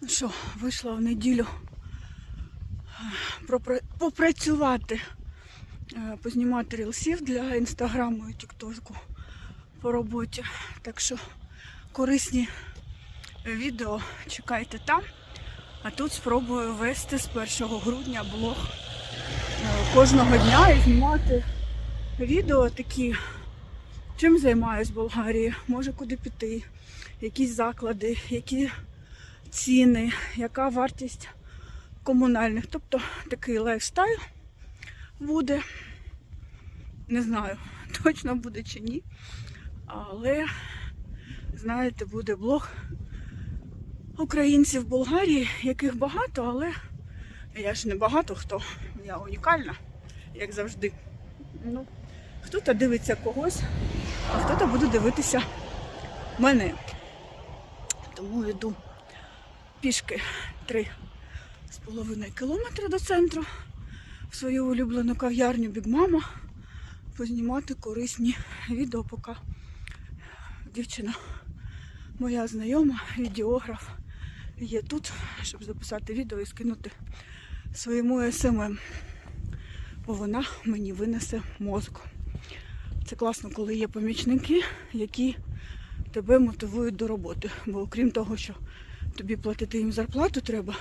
Ну що, вийшла в неділю е, попрацювати, е, познімати рілсів для інстаграму і тіктоку по роботі. Так що корисні відео чекайте там. А тут спробую вести з 1 грудня блог е, кожного дня і знімати відео такі, чим займаюсь в Болгарії, може куди піти, якісь заклади, які ціни, яка вартість комунальних. Тобто такий лайфстайл буде. Не знаю, точно буде чи ні. Але, знаєте, буде блог українців в Болгарії, яких багато, але я ж не багато хто. Я унікальна, як завжди. Ну, хто-то дивиться когось, а хто-то буде дивитися мене. Тому йду пішки три з половиною кілометри до центру в свою улюблену кав'ярню Big Mama познімати корисні відео, поки дівчина, моя знайома, відеограф, є тут, щоб записати відео і скинути своєму СММ. Бо вона мені винесе мозок. Це класно, коли є помічники, які тебе мотивують до роботи. Бо окрім того, що тобі платити їм зарплату треба,